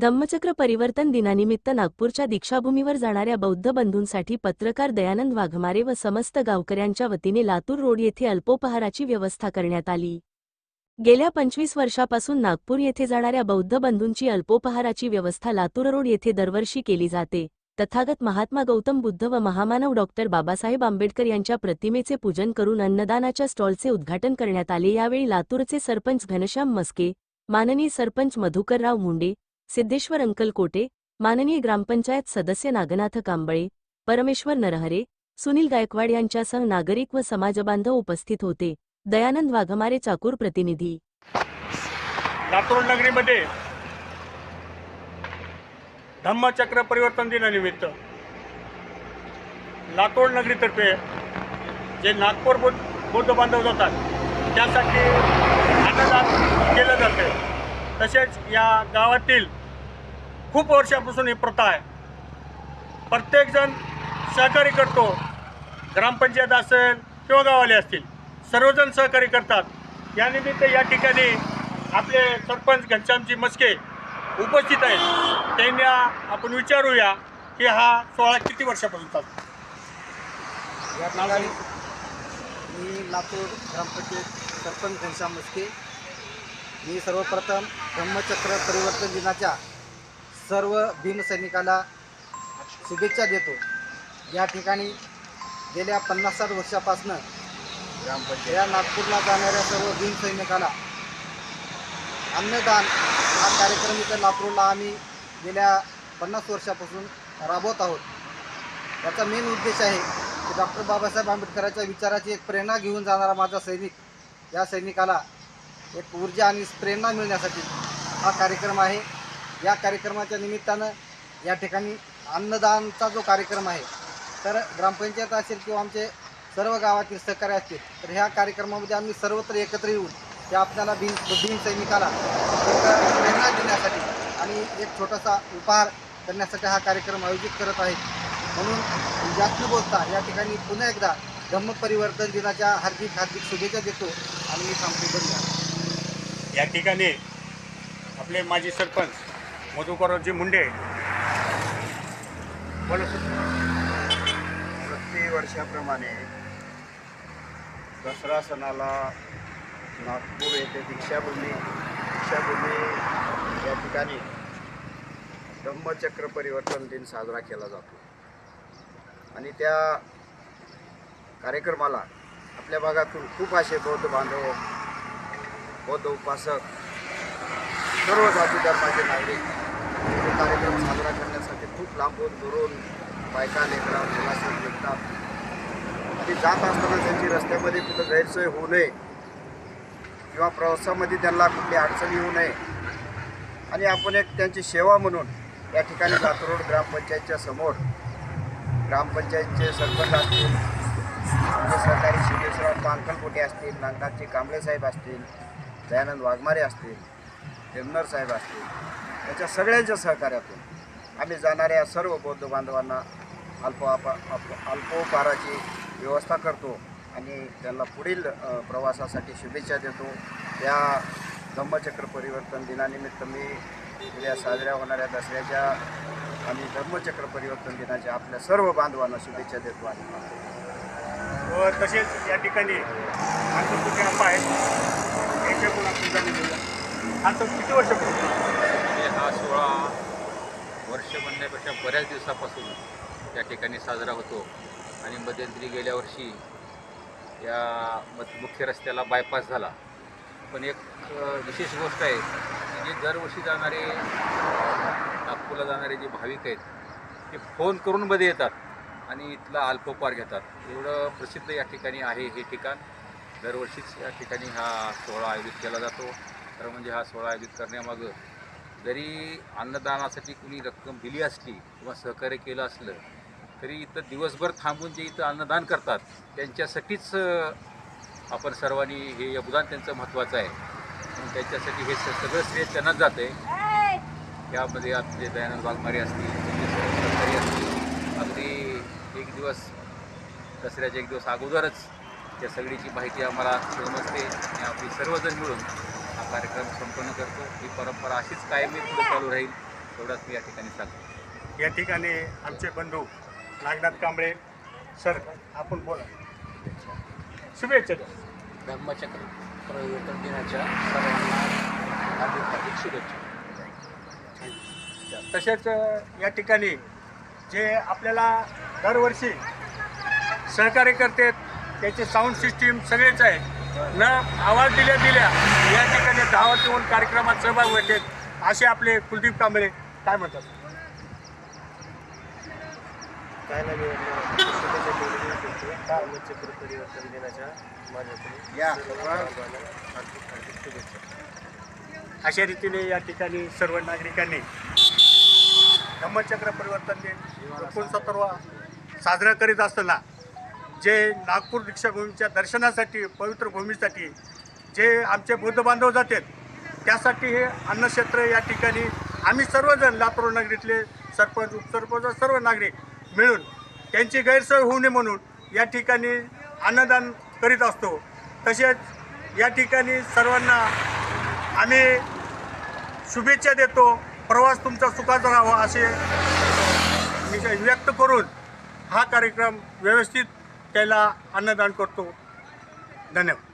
धम्मचक्र परिवर्तन दिनानिमित्त नागपूरच्या दीक्षाभूमीवर जाणाऱ्या बौद्ध बंधूंसाठी पत्रकार दयानंद वाघमारे व समस्त गावकऱ्यांच्या वतीने लातूर रोड येथे अल्पोपहाराची व्यवस्था करण्यात आली. गेल्या पंचवीस वर्षापासून नागपूर येथे जाणाऱ्या बौद्ध बंधूंची अल्पोपहाराची व्यवस्था लातूर रोड येथे दरवर्षी केली जाते. तथागत महात्मा गौतम बुद्ध व महामानव डॉक्टर बाबासाहेब आंबेडकर यांच्या प्रतिमेचे पूजन करून अन्नदानाच्या स्टॉलचे उद्घाटन करण्यात आले. यावेळी लातूरचे सरपंच घनश्याम मस्के माननीय सरपंच मधुकरराव मुंडे सिद्धेश्वर अंकल कोटे माननीय ग्रामपंचायत सदस्य नागनाथ कांबळे परमेश्वर नरहरे सुनील गायकवाड यांच्यासह नागरिक व समाजबांधव उपस्थित होते. दयानंद वाघमारे चाकूर प्रतिनिधी. लातूर नगरीमध्ये धम्मचक्र परिवर्तन दिनानिमित्त लातूर नगरीतर्फे जे नागपूर बौद्ध बौद्ध बांधव जातात त्यासाठी अन्नदान केलं जाते. तसेच या गावातील खूप वर्षापासून ही प्रथा आहे. प्रत्येकजण सहकार्य करतो. ग्रामपंचायत असेल किंवा गावाले असतील सर्वजण सहकार्य करतात. यानिमित्त या ठिकाणी आपले सरपंच घनश्यामजी मस्के उपस्थित आहेत. त्यांना आपण विचारूया की हा सोहळा किती वर्षापासून चालतो? या ठिकाणी मी लातूर ग्रामपंचायत सरपंच घनश्याम मस्के मी सर्वप्रथम ब्रह्मचक्र परिवर्तन दिनाच्या सर्व भीमसैनिकाला शुभेच्छा देतो. या ठिकाणी गेल्या पन्नास साठ वर्षापासनं ग्रामपंचायत या नागपूरला जाणाऱ्या सर्व भीमसैनिकाला अन्नदान हा कार्यक्रम इथं लातूरला आम्ही गेल्या पन्नास वर्षापासून राबवत आहोत. याचा मेन उद्देश आहे की डॉक्टर बाबासाहेब आंबेडकरांच्या विचाराची एक प्रेरणा घेऊन जाणारा माझा सैनिक या सैनिकाला एक ऊर्जा आणि प्रेरणा मिळण्यासाठी हा कार्यक्रम आहे. या कार्यक्रमाच्या निमित्तानं या ठिकाणी अन्नदानचा जो कार्यक्रम आहे तर ग्रामपंचायत असेल किंवा आमचे सर्व गावातील सहकार्य असतील तर ह्या कार्यक्रमामध्ये आम्ही सर्वत्र एकत्र येऊन ते आपल्याला भीम भीम सैनिकाला एक प्रेरणा देण्यासाठी आणि एक छोटासा उपहार करण्यासाठी हा कार्यक्रम आयोजित करत आहे. म्हणून जास्त बोलता या ठिकाणी पुन्हा एकदा धम्म परिवर्तन दिनाच्या हार्दिक हार्दिक शुभेच्छा देतो आणि मी थांबतो. धन्यवाद. या ठिकाणी आपले माजी सरपंच मधुकरजी मुंडे बोला सर. प्रतिवर्षाप्रमाणे दसरा सणाला नागपूर येथे दीक्षाभूमी दीक्षाभूमी या ठिकाणी धम्मचक्र परिवर्तन दिन साजरा केला जातो आणि त्या कार्यक्रमाला आपल्या भागातून खूप असे बौद्ध बांधव बौद्ध उपासक सर्व जाती धर्माचे नागरिक कार्यक्रम साजरा करण्यासाठी खूप लांबून दुरून बायका लेकरा मुलासह निघतात आणि जात असताना त्यांची रस्त्यामध्ये कुठं गैरसोय होऊ नये किंवा प्रवासामध्ये त्यांना कुठली अडचण येऊ नये. आणि आपण एक त्यांची सेवा म्हणून या ठिकाणी लातूर ग्रामपंचायतच्या समोर ग्रामपंचायतचे सरपंच असतील आमचे सहकारी सिद्धेश्वरराव पानकलकोटे असतील नागनाथजी कांबळे साहेब असतील दयानंद वाघमारे असतील हेमनर साहेब असतील. त्याच्या सगळ्यांच्या सहकार्यातून आम्ही जाणाऱ्या सर्व बौद्ध बांधवांना अल्पअपा अल्प अल्पोपहाराची व्यवस्था करतो आणि त्यांना पुढील प्रवासासाठी शुभेच्छा देतो. या धम्मचक्र परिवर्तन दिनानिमित्त मी उद्या साजऱ्या होणाऱ्या दसऱ्याच्या आणि धर्मचक्र परिवर्तन दिनाच्या आपल्या सर्व बांधवांना शुभेच्छा देतो आणि व तसेच या ठिकाणी आमचं कुठे आहेत यांच्याकडून आपण जाणून घेऊया तो किती वर्षापूर्वी हा सोहळा वर्ष म्हणण्यापेक्षा बऱ्याच दिवसापासून त्या ठिकाणी साजरा होतो. आणि मध्यंतरी गेल्या वर्षी या म मुख्य रस्त्याला बायपास झाला. पण एक विशेष गोष्ट आहे की जे दरवर्षी जाणारे नागपूरला जाणारे जे भाविक आहेत ते फोन करून मध्ये येतात आणि इथला अल्पोपार घेतात. एवढं प्रसिद्ध या ठिकाणी आहे हे ठिकाण. दरवर्षीच या ठिकाणी हा सोहळा आयोजित केला जातो. तर म्हणजे हा सोहळा आयोजित करण्यामागं जरी अन्नदानासाठी कुणी रक्कम दिली असली किंवा सहकार्य केलं असलं तरी इथं दिवसभर थांबून जे इथं अन्नदान करतात त्यांच्यासाठीच आपण सर्वांनी हे योगदान त्यांचं महत्त्वाचं आहे. त्यांच्यासाठी हे स- सगळं श्रेय त्यांनाच जातं आहे यामध्ये आपले दयानंद वाघमारे असतील सहकारी असतील अगदी एक दिवस दसऱ्याच्या एक दिवस अगोदरच त्या सगळीची माहिती आम्हाला समजते आणि आपली सर्वजण मिळून हा कार्यक्रम संपन्न करतो. ही परंपरा अशीच कायमी पुढे चालू राहील एवढंच मी या ठिकाणी सांगतो. या ठिकाणी आमचे बंधू नागनाथ कांबळे सर आपण बोला. शुभेच्छा द्या. धम्मचक्र प्रवर्तन दिनाच्या सर्वांना हार्दिक हार्दिक शुभेच्छा. तसेच या ठिकाणी जे आपल्याला दरवर्षी सहकार्य करते त्याचे साऊंड सिस्टीम सगळेच आहे. न आवाज दिल्या दिल्या या ठिकाणी धावत येऊन कार्यक्रमात सहभाग होते असे आपले कुलदीप कांबळे काय म्हणतात? काय नाही परिवर्तन दिनाच्या अशा रीतीने या ठिकाणी सर्व नागरिकांनी धम्मचक्र परिवर्तन दिन एकोणसत्तरवा साजरा करीत असताना जे नागपूर दीक्षाभूमीच्या दर्शनासाठी पवित्र भूमीसाठी जे आमचे बौद्ध बांधव जातात त्यासाठी हे अन्नक्षेत्र या ठिकाणी आम्ही सर्वजण लातूर नगरीतले सरपंच उपसरपंच सर्व नागरिक मिळून त्यांची गैरसोय होऊ नये म्हणून या ठिकाणी अन्नदान करीत असतो. तसेच या ठिकाणी सर्वांना आम्ही शुभेच्छा देतो. प्रवास तुमचा सुखाचा राहावा असे मी व्यक्त करून हा कार्यक्रम व्यवस्थित त्याला अन्नदान करतो. धन्यवाद.